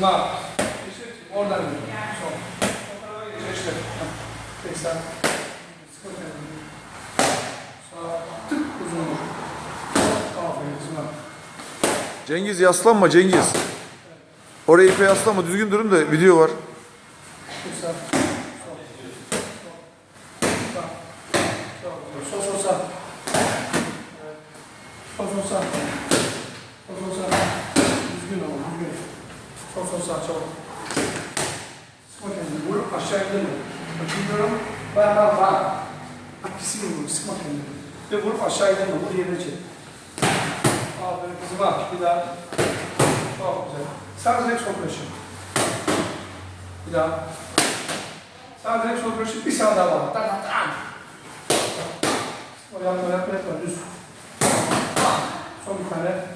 Abi. Geçir. Oradan gidiyor. Sol. O tarafa geçir işte. Tek sağ. Sıkı kendini. Sağ. Tık uzun vur. Aferin abi. Cengiz yaslanma Cengiz. Oraya ipe yaslanma düzgün durun da video var. Tek sağ. Sol. Sol. Sağ. Sol. Sol sağ. Sol sol sağ. Sol sol sağ. Düzgün ol. Düzgün. Sol sol sağ. Çabuk. Sıkma kendini. Vur aşağı indirme. Bak gidiyorum. Ben ben ben. Bak pisi vur. Sıkma kendini. Ve vurup aşağı indirme. Vur yerine çek. Aferin kızıma. Bir daha. Çok güzel. Sağ direkt sol köşe. Bir daha. Sağ direkt sol köşe. Bir sağ daha var. Tak tak tak. O yapma yapma yapma. Düz. Son bir tane.